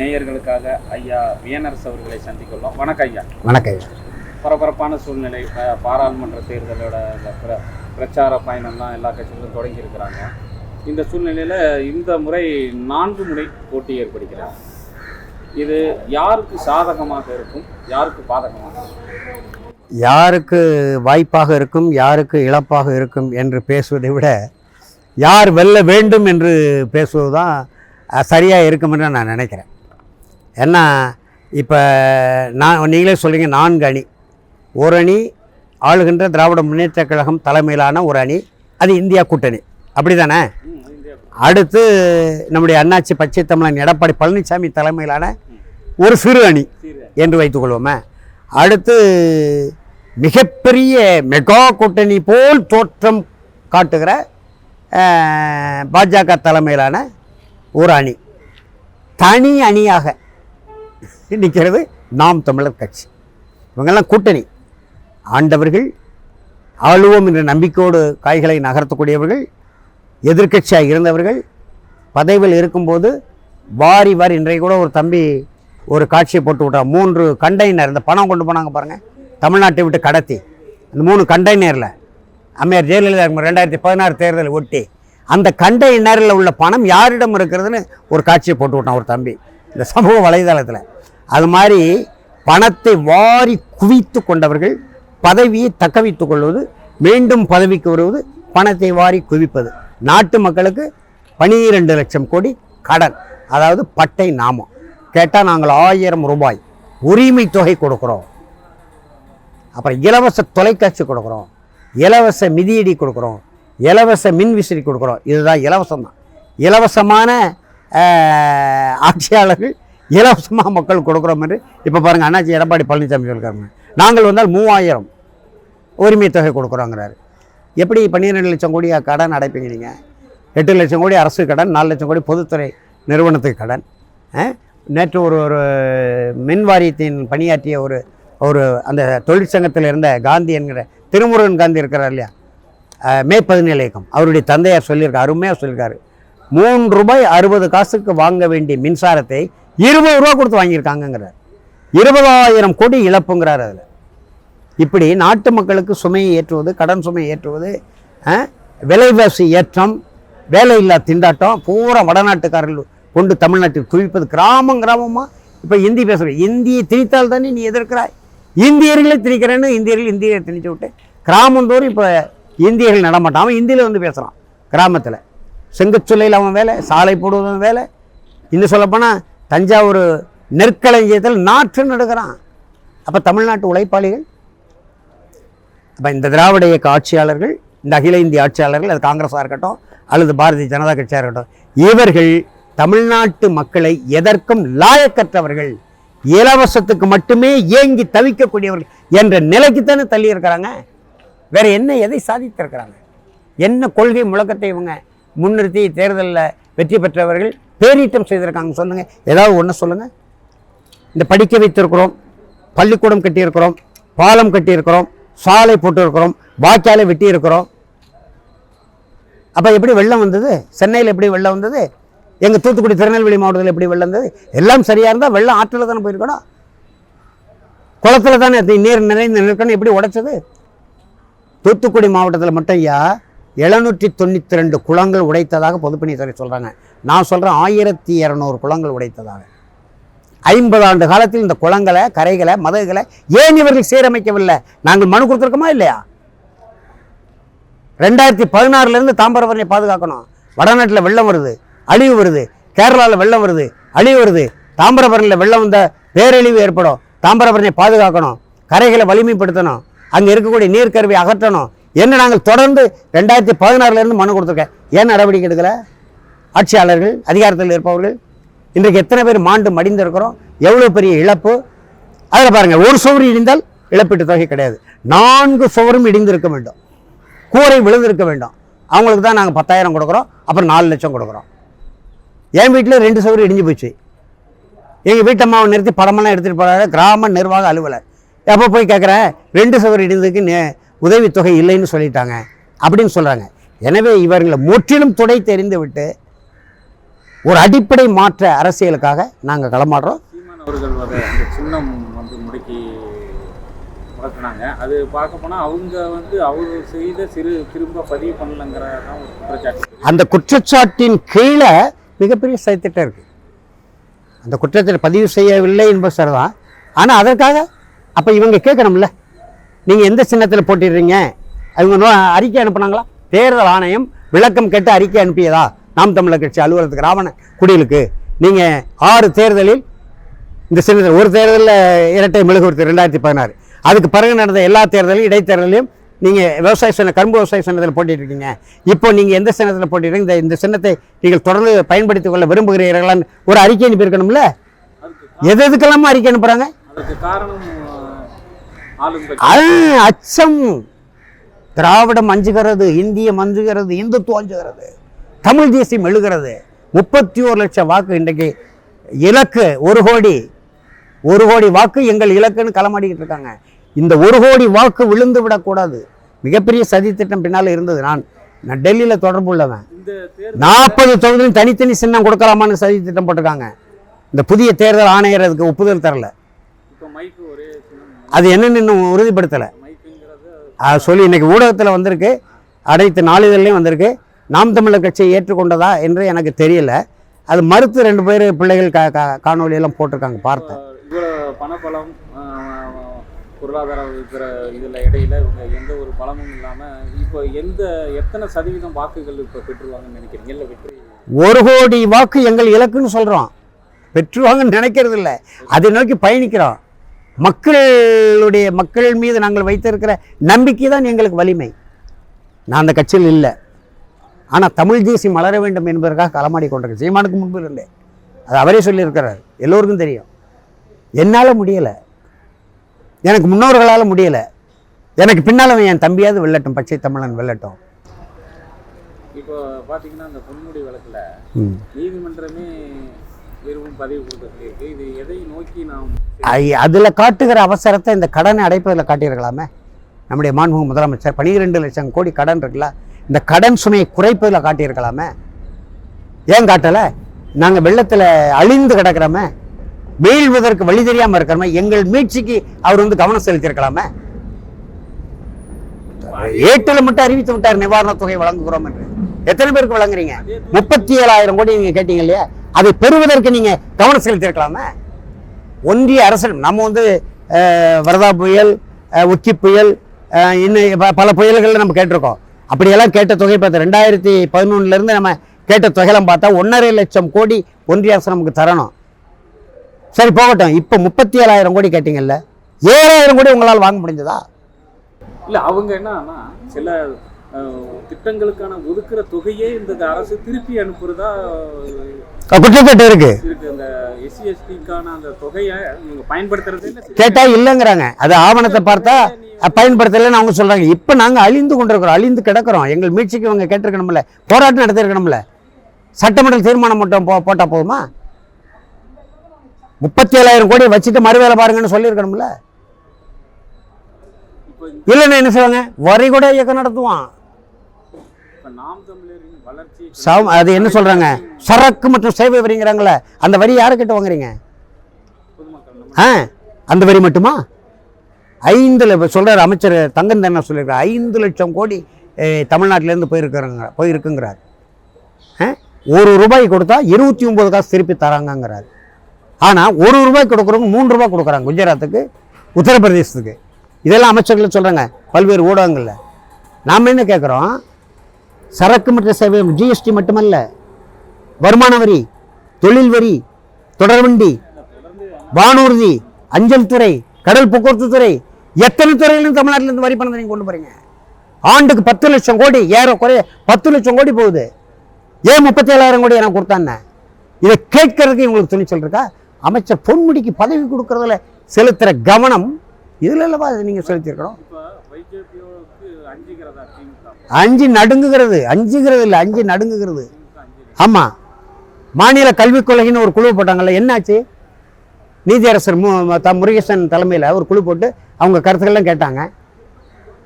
நேயர்களுக்காக ஐயா வியனரசு அவர்களை சந்திக்கொள்ளோம் வணக்கம் ஐயா. வணக்கம் ஐயா. பரபரப்பான சூழ்நிலை பாராளுமன்ற தேர்தலோட இந்த பிர பிரச்சார பயணம்லாம் எல்லா கட்சிகளும் தொடங்கி இருக்கிறாங்க. இந்த சூழ்நிலையில் இந்த முறை நான்கு முறை போட்டி ஏற்படுகிறார். இது யாருக்கு சாதகமாக இருக்கும்? யாருக்கு பாதகமாக இருக்கும்? யாருக்கு வாய்ப்பாக இருக்கும் யாருக்கு இழப்பாக இருக்கும் என்று பேசுவதை விட யார் வெல்ல வேண்டும் என்று பேசுவது தான் சரியாக இருக்கும் என்று நான் நினைக்கிறேன். ஏன்னா இப்போ நான் நீங்களே சொல்கிறீங்க நான்கு அணி. ஒரு அணி ஆளுகின்ற திராவிட முன்னேற்றக் கழகம் தலைமையிலான ஒரு அணி அது இந்தியா கூட்டணி. அப்படி தானே அடுத்து நம்முடைய அண்ணாச்சி பச்சை தமிழன் எடப்பாடி பழனிசாமி தலைமையிலான ஒரு சிறு அணி என்று வைத்துக்கொள்வோமே அடுத்து மிகப்பெரிய மெகா கூட்டணி போல் தோற்றம் காட்டுகிற பாஜக தலைமையிலான ஒரு அணி. தனி அணியாக நிற்கிறது நாம் தமிழர் கட்சி. இவங்கெல்லாம் கூட்டணி. ஆண்டவர்கள் ஆளுவோம் என்ற நம்பிக்கையோடு காய்களை நகர்த்தக்கூடியவர்கள் எதிர்க்கட்சியாக இருந்தவர்கள் பதவியில் இருக்கும்போது வாரி வாரி இன்றைக்கு கூட ஒரு தம்பி ஒரு காட்சியை போட்டு விட்டான். மூன்று கண்டெய்னர் இந்த பணம் கொண்டு போனாங்க பாருங்கள் தமிழ்நாட்டை விட்டு கடத்தி. அந்த மூணு கண்டெய்னரில் அம்மையார் ஜெயலலிதா ரெண்டாயிரத்தி பதினாறு தேர்தலை ஒட்டி அந்த கண்டெய்னரில் உள்ள பணம் யாரிடம் இருக்கிறதுன்னு ஒரு காட்சியை போட்டு விட்டான் ஒரு தம்பி. இந்த சமூக வலைதளத்தில். அது மாதிரி பணத்தை வாரி குவித்து கொண்டவர்கள் பதவியை தக்க வைத்து கொள்வது மீண்டும் பதவிக்கு வருவது பணத்தை வாரி குவிப்பது. நாட்டு மக்களுக்கு பனிரெண்டு லட்சம் கோடி கடன் அதாவது பட்டை நாமம். கேட்டால் நாங்கள் ஆயிரம் ரூபாய் உரிமை தொகை கொடுக்குறோம். அப்புறம் இலவச தொலைக்காட்சி கொடுக்குறோம். இலவச மிதியடி கொடுக்குறோம். இலவச மின் விசிறி கொடுக்குறோம். இதுதான் இலவசம் தான் இலவசமான ஆட்சியாளர்கள் இலவசமாக மக்கள் கொடுக்குறோம் என்று இப்போ பாருங்கள் அண்ணாச்சி எடப்பாடி பழனிசாமி சொல்கிறாங்க நாங்கள் வந்தால் மூவாயிரம் உரிமை தொகை கொடுக்குறோங்கிறாரு. எப்படி பன்னிரெண்டு லட்சம் கோடி கடன் அடைப்பீங்க நீங்கள் எட்டு லட்சம் கோடி அரசு கடன் நாலு லட்சம் கோடி பொதுத்துறை நிறுவனத்துக்கு கடன். நேற்று ஒரு ஒரு மின் வாரியத்தின் பணியாற்றிய ஒரு ஒரு அந்த தொழிற்சங்கத்தில் இருந்த காந்தி என்கிற திருமுருகன் காந்தி இருக்கிறார் இல்லையா? மே பதினேழு இயக்கம் அவருடைய தந்தையார் சொல்லியிருக்காரு அருமையாக சொல்லியிருக்காரு. மூன்று ரூபாய் அறுபது காசுக்கு வாங்க வேண்டிய மின்சாரத்தை இருபது ரூபா கொடுத்து வாங்கியிருக்காங்கங்கிறார். இருபதாயிரம் கோடி இழப்புங்கிறார் அதில். இப்படி நாட்டு மக்களுக்கு சுமையை ஏற்றுவது கடன் சுமையை ஏற்றுவது விலைவாசி ஏற்றம் வேலையில்லா திண்டாட்டம் பூரா வடநாட்டுக்காரர்கள் கொண்டு தமிழ்நாட்டில் குவிப்பது கிராமம் கிராமமாக இப்போ இந்தி பேசுகிறேன் இந்தியை திணித்தால் தானே நீ எதிர்க்கிறாய்? இந்தியர்களை திணிக்கிறேன்னு இந்தியர்கள் இந்தியை திணிச்சு விட்டு கிராமந்தோறும் இப்போ இந்தியர்கள் நடமாட்டாமல் இந்தியில் வந்து பேசுகிறான் கிராமத்தில். செங்கச்சொல்லையில் அவன் வேலை சாலை போடுவதும் வேலை. இன்னும் சொல்லப்போனால் தஞ்சாவூர் நெற்களஞ்சியத்தில் நாற்று நடுகிறான். அப்போ தமிழ்நாட்டு உழைப்பாளிகள்? அப்போ இந்த திராவிட இயக்க ஆட்சியாளர்கள் இந்த அகில இந்திய ஆட்சியாளர்கள் அது காங்கிரஸாக இருக்கட்டும் அல்லது பாரதிய ஜனதா கட்சியாக இருக்கட்டும் இவர்கள் தமிழ்நாட்டு மக்களை எதற்கும் லாயக்கற்றவர்கள் இலவசத்துக்கு மட்டுமே ஏங்கி தவிக்கக்கூடியவர்கள் என்ற நிலைக்குத்தானே தள்ளி இருக்கிறாங்க. வேற என்ன எதை சாதித்திருக்கிறாங்க? என்ன கொள்கை முழக்கத்தை இவங்க முன்னிறுத்தி தேர்தலில் வெற்றி பெற்றவர்கள் பேரீட்டம் செய்திருக்காங்க. சொல்லுங்கள் ஏதாவது ஒன்று சொல்லுங்கள் இந்த படிக்க வைத்திருக்கிறோம் பள்ளிக்கூடம் கட்டியிருக்கிறோம் பாலம் கட்டியிருக்கிறோம் சாலை போட்டிருக்கிறோம் வாய்க்காலை வெட்டி இருக்கிறோம் அப்போ எப்படி வெள்ளம் வந்தது? சென்னையில் எப்படி வெள்ளம் வந்தது? எங்கள் தூத்துக்குடி திருநெல்வேலி மாவட்டத்தில் எப்படி வெள்ளம் வந்தது? எல்லாம் சரியாக இருந்தால் வெள்ளம் ஆற்றில் தானே போயிருக்கணும். குளத்துல தானே நீர் நிறைந்து நிற்கணும். எப்படி உடைச்சது? தூத்துக்குடி மாவட்டத்தில் மட்டும் ஐயா எழுநூற்றி தொண்ணூற்றி ரெண்டு குளங்கள் உடைத்ததாக பொதுப்பணித்துறை சொல்கிறாங்க நான் சொல்கிறேன் ஆயிரத்தி இரநூறு குளங்கள் உடைத்ததாக. ஐம்பது ஆண்டு காலத்தில் இந்த குளங்களை கரைகளை மதகுகளை ஏன் இவர்கள் சீரமைக்கவில்லை? நாங்கள் மனு கொடுத்துருக்கோமா இல்லையா? ரெண்டாயிரத்தி பதினாறுலேருந்து தாமிரபரணியை பாதுகாக்கணும். வடநாட்டில் வெள்ளம் வருது அழிவு வருது கேரளாவில் வெள்ளம் வருது அழிவு வருது. தாமிரபரணியில் வெள்ளம் வந்த பேரழிவு ஏற்படும். தாமிரபரணியை பாதுகாக்கணும். கரைகளை வலிமைப்படுத்தணும். அங்கே இருக்கக்கூடிய நீர்க்கருவை அகற்றணும். என்ன நாங்கள் தொடர்ந்து ரெண்டாயிரத்தி பதினாறுலேருந்து மனு கொடுத்துருக்கேன். ஏன் நடவடிக்கை எடுக்கல? ஆட்சியாளர்கள் அதிகாரத்தில் இருப்பவர்கள் இன்றைக்கு எத்தனை பேர் மாண்டு மடிந்திருக்கிறோம்? எவ்வளோ பெரிய இழப்பு? அதில் பாருங்கள் ஒரு சுவர் இடிந்தால் இழப்பீட்டு தொகை கிடையாது. நான்கு சுவரும் இடிந்திருக்க வேண்டும். கூரை விழுந்திருக்க வேண்டும். அவங்களுக்கு தான் நாங்கள் பத்தாயிரம் கொடுக்குறோம் அப்புறம் நாலு லட்சம் கொடுக்குறோம். என் வீட்டில் ரெண்டு சுவர் இடிஞ்சு போச்சு. எங்கள் வீட்டம்மாவை நிறுத்தி படமெல்லாம் எடுத்துகிட்டு போகிறாரு கிராம நிர்வாக அலுவலர். எப்போ போய் கேட்குறேன் ரெண்டு சுவர் இடிந்ததுக்கு உதவித்தொகை இல்லைன்னு சொல்லிட்டாங்க அப்படின்னு சொல்கிறாங்க எனவே இவர்களை முற்றிலும் துடை தெரிந்து விட்டு ஒரு அடிப்படை மாற்ற அரசியலுக்காக நாங்கள் களமாடுறோம். அவர்கள் வர அந்த சின்னம் வந்து முடக்கி முடக்கினாங்க. அது பார்க்க போனால் அவங்க வந்து அவர் செய்த சிறு திரும்ப பதிவு பண்ணலங்கிறதான் ஒரு குற்றச்சாட்டு. அந்த குற்றச்சாட்டின் கீழே மிகப்பெரிய சதித்திட்டம் இருக்கு. அந்த குற்றத்தை பதிவு செய்யவில்லை என்பது சரிதான். ஆனால் அதற்காக அப்போ இவங்க கேட்கணும்ல? நீங்கள் எந்த சின்னத்தில் போட்டிடுறீங்க? அவங்க அறிக்கை அனுப்புனாங்களா? தேர்தல் ஆணையம் விளக்கம் கேட்டு அறிக்கை அனுப்பியதா? நாம் தமிழர் கட்சி அலுவலகத்துக்கு ராவண குடிலுக்கு. நீங்கள் ஆறு தேர்தலில் இந்த சின்னத்தில் ஒரு தேர்தலில் இரட்டை மெழுகுவர்த்தி ரெண்டாயிரத்தி பதினாறு. அதுக்கு பிறகு நடந்த எல்லா தேர்தலையும் இடைத்தேர்தலையும் நீங்கள் விவசாய சின்ன கரும்பு விவசாய சின்னத்தில் போட்டிட்டு இருக்கீங்க இப்போ நீங்கள் எந்த சின்னத்தில் போட்டிருக்கீங்க இந்த இந்த சின்னத்தை நீங்கள் தொடர்ந்து பயன்படுத்திக் கொள்ள விரும்புகிறீர்களான்னு ஒரு அறிக்கை அனுப்பியிருக்கணும்ல? எது எதுக்கெல்லாமா அறிக்கை அனுப்புகிறாங்க அதுக்கு காரணம் அஹ், ஆளும் கட்சி அது அச்சம். திராவிடம் அஞ்சுகிறது இந்தியம் அஞ்சுகிறது இந்துத்துவம் அஞ்சுகிறது தமிழ் தேசியம் எழுகிறது. முப்பத்தி ஒரு லட்சம் வாக்கு இன்றைக்கு இலக்கு ஒரு கோடி. ஒரு கோடி வாக்கு எங்கள் இலக்குன்னு களமாடிக்கிட்டு இருக்காங்க. இந்த ஒரு கோடி வாக்கு விழுந்து விடக்கூடாது. மிகப்பெரிய சதி திட்டம் பின்னால் இருந்தது. நான் நான் டெல்லியில் தொடர்பு உள்ளவன். இந்த நாற்பது தொகுதியும் தனித்தனி சின்னம் கொடுக்கலாமான்னு சதி திட்டம் போட்டிருக்காங்க. இந்த புதிய தேர்தல் ஆணையர் அதுக்கு ஒப்புதல் தரல இப்போ மைக்கு ஒரே சின்னம் அது என்னன்னு இன்னும் உறுதிப்படுத்தலை. சொல்லி இன்னைக்கு ஊடகத்தில் வந்திருக்கு. அனைத்து நாளிதழ்லையும் வந்திருக்கு. நாம் தமிழர் கட்சியை ஏற்றுக்கொண்டதா என்று எனக்கு தெரியல. அது மறுத்து ரெண்டு பேர் பிள்ளைகள் கா கா காணொலியெல்லாம் போட்டிருக்காங்க பார்த்தேன் இவ்வளோ பணபலம் அஹ், பொருளாதார இருக்கிற இதில் இடையில இவங்க எந்த ஒரு பலமும் இல்லாமல் இப்போ எந்த எத்தனை சதவீதம் வாக்குகள் இப்போ பெற்றுருவாங்கன்னு நினைக்கிறீங்க? இல்லை வெற்றி? ஒரு கோடி வாக்கு எங்கள் இலக்குன்னு சொல்கிறோம் பெற்றுவாங்கன்னு நினைக்கிறது இல்லை அதை நோக்கி பயணிக்கிறோம். மக்களுடைய மக்கள் மீது நாங்கள் வைத்திருக்கிற நம்பிக்கை தான் எங்களுக்கு வலிமை. நான் அந்த கட்சியில் இல்லை. ஆனால் தமிழ் தேசியம் மலர வேண்டும் என்பதற்காக களமாடி கொண்டிருக்கேன் சீமானுக்கு முன்பு இருந்தேன் அது அவரே சொல்லியிருக்கிறார். எல்லோருக்கும் தெரியும். என்னால் முடியலை. எனக்கு முன்னோர்களால் முடியலை. எனக்கு பின்னால் என் தம்பியாவது வெல்லட்டும் பச்சை தமிழன் வெல்லட்டும். இப்போ பார்த்தீங்கன்னா அந்த பொன்முடி வழக்கில் நீதிமன்றமே விரும்பும் பதிவு கொடுக்க இது எதை நோக்கி நாம் அதில் காட்டுகிற அவசரத்தை இந்த கடனை அடைப்பதில் காட்டியிருக்கலாமே? நம்முடைய மாண்புமிகு முதலமைச்சர் பனிரெண்டு லட்சம் கோடி கடன் இருக்குல்ல இந்த கடன் சுமையை குறைப்பதில் காட்டியிருக்கலாமே? ஏன் காட்டலை? நாங்கள் வெள்ளத்தில் அழிந்து கிடக்கிறோமே? வீழ்வதற்கு வழி தெரியாமல் இருக்கிறோமே? எங்கள் மீட்சிக்கு அவர் வந்து கவனம் செலுத்தியிருக்கலாமே? ஏட்டில் மட்டும் அறிவித்து விட்டார் நிவாரணத் தொகை வழங்குகிறோம் என்று. எத்தனை பேருக்கு வழங்குறீங்க? முப்பத்தி ஏழாயிரம் கோடி நீங்க கேட்டீங்க இல்லையா? அதை பெறுவதற்கு நீங்க கவனம் செலுத்தியிருக்கலாமே? ஒன்றிய அரசு நம்ம வந்து வரதா புயல் உச்சி புயல் இன்னும் பல புயல்கள் நம்ம கேட்டிருக்கோம். அப்படியெல்லாம் கேட்ட தொகை பார்த்து ரெண்டாயிரத்தி பதினொன்னுலேருந்து நம்ம கேட்ட தொகையெல்லாம் பார்த்தா ஒன்றரை லட்சம் கோடி ஒன்றிய அரசு நமக்கு தரணும். சரி போகட்டும். இப்போ முப்பத்தி ஏழாயிரம் கோடி கேட்டீங்கல்ல? ஏழாயிரம் கோடி உங்களால் வாங்க முடிஞ்சதா? இல்லை அவங்க என்னன்னா சில திட்டங்களுக்கான ஒதுக்குற தொகையே இந்த அரசு திருப்பி அனுப்புறதா குற்றச்சாட்டு இருக்கு. அந்த எஸ்சி எஸ்டிக்கான அந்த தொகையை இவங்க பயன்படுத்துறது கேட்டா இல்லைங்கிறாங்க. அது ஆவணத்தை பார்த்தா பயன்படுத்தலைன்னு அவங்க சொல்றாங்க. இப்போ நாங்கள் அழிந்து கொண்டிருக்கிறோம் அழிந்து கிடக்கிறோம். எங்கள் மீட்சிக்கு இவங்க கேட்டிருக்கணும்ல. போராட்டம் நடத்திருக்கணும்ல. சட்டமன்ற தீர்மானம் மட்டும் போ போட்டா போதுமா? முப்பத்தி ஏழாயிரம் கோடி வச்சுட்டு மறுவேலை பாருங்கன்னு சொல்லியிருக்கணும்ல. இல்லைன்னா என்ன செய்வாங்க? வரி கூட இயக்கம் நடத்துவான். சவ அது என்ன சொல்றாங்க? சரக்கு மற்றும் சேவை வரிங்கிறாங்களே அந்த வரி யாருக்கிட்ட வாங்குறீங்க? ஆ அந்த வரி மட்டுமா? ஐந்து சொல்றாரு அமைச்சர் தங்கம் தானே சொல்லியிருக்காரு ஐந்து லட்சம் கோடி தமிழ்நாட்டிலேருந்து போயிருக்கிறாங்க போயிருக்குங்கிறார்? ஒரு ரூபாய் கொடுத்தா இருபத்தி ஒம்பது காசு திருப்பி தராங்கங்கிறார். ஆனால் ஒரு ரூபாய் கொடுக்குறவங்க மூணு ரூபாய் கொடுக்குறாங்க குஜராத்துக்கு உத்தரப்பிரதேசத்துக்கு. இதெல்லாம் அமைச்சர்கள் சொல்கிறாங்க பல்வேறு ஊடகங்களில். நாம் என்ன கேட்குறோம் சரக்கு மற்றும் சேவை ஜிஎஸ்டி மட்டுமல்ல வருமான வரி தொழில் வரி தொடர்வண்டி வானூர்தி அஞ்சல் துறை கடல் போக்குவரத்து துறை எத்தனை துறையிலும் தமிழ்நாட்டிலேருந்து வரி பணத்தை நீங்கள் கொண்டு போறீங்க? ஆண்டுக்கு பத்து லட்சம் கோடி ஏறக்குறைய பத்து லட்சம் கோடி போகுது. ஏன் முப்பத்தி ஏழாயிரம் கோடி எனக்கு கொடுத்தானே இதை கேட்கறதுக்கு இவங்களுக்கு துணிச்சல் இருக்கா? அமைச்சர் பொன்முடிக்கு பதவி கொடுக்கறதுல செலுத்துகிற கவனம் இதில் அல்லவா நீங்கள் செலுத்தியிருக்கணும் அஞ்சு நடுங்குகிறது அஞ்சுங்கிறது இல்லை அஞ்சு நடுங்குகிறது. ஆமாம் மாநில கல்விக் கொள்கைன்னு ஒரு குழு போட்டாங்கல்ல என்னாச்சு? நீதியரசர் மு த முருகேசன் தலைமையில் ஒரு குழு போட்டு அவங்க கருத்துக்கள்லாம் கேட்டாங்க.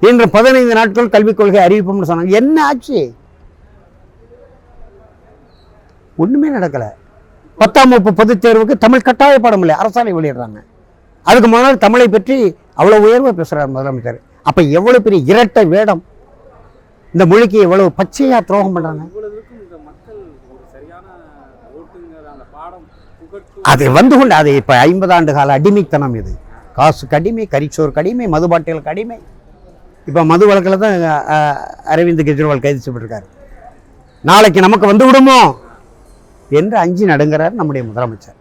இன்று பதினைந்து நாட்கள் கல்விக் கொள்கை அறிவிப்போம்னு சொன்னாங்க. என்ன ஆச்சு ஒன்றுமே நடக்கலை. பத்தாம் வகுப்பு பொதுத் தேர்வுக்கு தமிழ் கட்டாய பாடம் இல்லை அரசாணை வெளியிடுறாங்க. அதுக்கு முன்னாடி தமிழை பற்றி அவ்வளோ உயர்வாக பேசுகிறார் முதலமைச்சர். அப்போ எவ்வளோ பெரிய இரட்டை வேடம்? இந்த மொழிக்கு எவ்வளவு பச்சையாக துரோகம் பண்ணுறாங்க அது வந்து கொண்டு அது இப்போ ஐம்பது ஆண்டு கால அடிமைத்தனம் இது. காசுக்கு அடிமை கரிச்சோருக்கு அடிமை மது பாட்டிலுக்கு அடிமை. இப்போ மது வழக்கில் தான் அரவிந்த் கெஜ்ரிவால் கைது செய்யப்பட்டிருக்காரு. நாளைக்கு நமக்கு வந்து விடுமோ? என்று அஞ்சு நடுங்கிறார் நம்முடைய முதலமைச்சர்.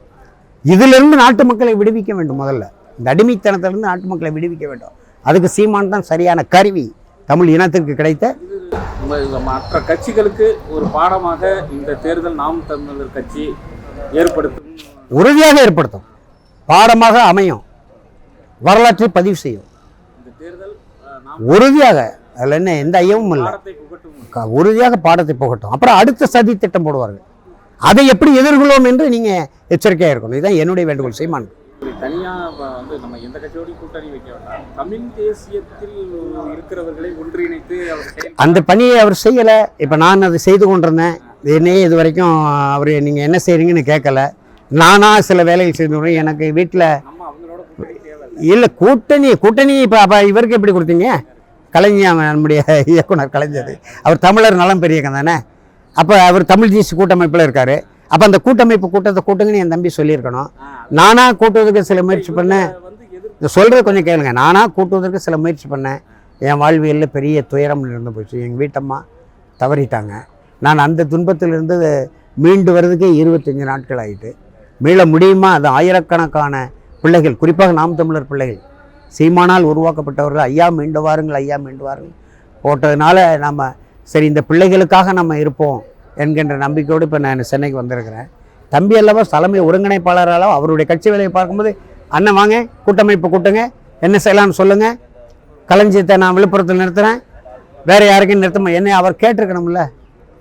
இதிலிருந்து நாட்டு மக்களை விடுவிக்க வேண்டும் முதல்ல. இந்த அடிமைத்தனத்திலிருந்து நாட்டு மக்களை விடுவிக்க வேண்டும். அதுக்கு சீமான் தான் சரியான கருவி. தமிழ் இனத்திற்கு கிடைத்த மற்ற கட்சிகளுக்கு ஒரு பாடமாக இந்த தேர்தல் நாம் தமிழர் கட்சி ஏற்படுத்தும். உறுதியாக ஏற்படுத்தும். பாடமாக அமையும். வரலாற்றை பதிவு செய்யும். உறுதியாக அதில் என்ன எந்த ஐயமும் இல்லை. உறுதியாக பாடத்தை புகட்டும். அப்புறம் அடுத்த சதி திட்டம் போடுவார்கள். அதை எப்படி எதிர்கொள்வோம் என்று நீங்கள் எச்சரிக்கையாக இருக்கணும். இதுதான் என்னுடைய வேண்டுகோள். சீமான். இப்படி தனியா இப்ப வந்து நம்ம எந்த கட்சியோடையும் கூட்டணி வைக்க வேண்டாம். தமிழ் தேசியத்தில் இருக்கிறவர்களை ஒன்றிணைத்து அவர் அந்த பணியை அவர் செய்யலை. இப்போ நான் அதை செய்து கொண்டிருந்தேன். என்னையே இது வரைக்கும் அவர் நீங்கள் என்ன செய்கிறீங்கன்னு கேட்கல. நானாக சில வேலைகள் செய்து எனக்கு வீட்டில் இல்லை கூட்டணி கூட்டணி இப்போ அப்போ இவருக்கு எப்படி கொடுத்தீங்க? கலைஞர் நம்முடைய இயக்குனர் கலைஞர். அவர் தமிழர் நலம் பெரிய இயக்கம் தானே? அப்போ அவர் தமிழ் தேசிய கூட்டமைப்பில் இருக்கார். அப்போ அந்த கூட்டமைப்பு கூட்டத்தை கூட்டுங்கன்னு என் தம்பி சொல்லியிருக்கணும். நானாக கூட்டுவதற்கு சில முயற்சி பண்ணேன். வந்து இந்த சொல்கிறது கொஞ்சம் கேளுங்க. நானாக கூட்டுவதற்கு சில முயற்சி பண்ணேன். என் வாழ்வியலில் பெரிய துயரம் இருந்து போச்சு. எங்கள் வீட்டம்மா தவறிட்டாங்க. நான் அந்த துன்பத்திலிருந்து மீண்டு வர்றதுக்கே இருபத்தஞ்சி நாட்கள் ஆகிட்டு மீள முடியுமா? அது ஆயிரக்கணக்கான பிள்ளைகள் குறிப்பாக நாம் தமிழர் பிள்ளைகள் சீமானால் உருவாக்கப்பட்டவர்கள் ஐயா மீண்டு வாருங்கள் ஐயா மீண்டு வாருங்கள். போட்டதுனால நம்ம சரி இந்த பிள்ளைகளுக்காக நம்ம இருப்போம். என்கின்ற நம்பிக்கையோடு இப்போ நான் சென்னைக்கு வந்திருக்கிறேன். தம்பி அல்லவா தலைமை ஒருங்கிணைப்பாளராலோ அவருடைய கட்சி வேலையை பார்க்கும்போது அண்ணன் வாங்க கூட்டமைப்பு கூட்டுங்க என்ன செய்யலாம்னு சொல்லுங்கள் களஞ்சியத்தை நான் விழுப்புரத்தில் நிறுத்துகிறேன் வேறு யாருக்கும் நிறுத்த என்னை அவர் கேட்டிருக்கணும்ல?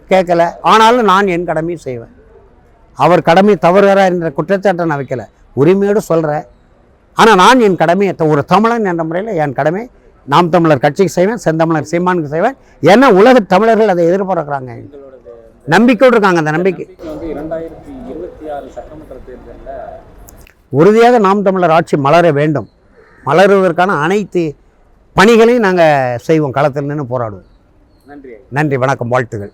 கேட்கல. ஆனாலும் நான் என் கடமையை செய்வேன். அவர் கடமை தவறுகிறார் என்ற குற்றச்சாட்டை நான் வைக்கல. உரிமையோடு சொல்கிறேன் ஆனால் நான் என் கடமையை த- ஒரு தமிழன் என்ற முறையில் என் கடமை நாம் தமிழர் கட்சிக்கு செய்வேன் செந்தமிழர் சீமானுக்கு செய்வேன். ஏன்னா உலக தமிழர்கள் அதை எதிர்பார்க்குறாங்க. எங்களோட நம்பிக்கையோடு இருக்காங்க அந்த நம்பிக்கை. உறுதியாக நாம் தமிழர் ஆட்சி மலர வேண்டும். மலருவதற்கான அனைத்து பணிகளையும் நாங்கள் செய்வோம் களத்தில் நின்று போராடுவோம். நன்றி. நன்றி வணக்கம் வாழ்த்துகள்.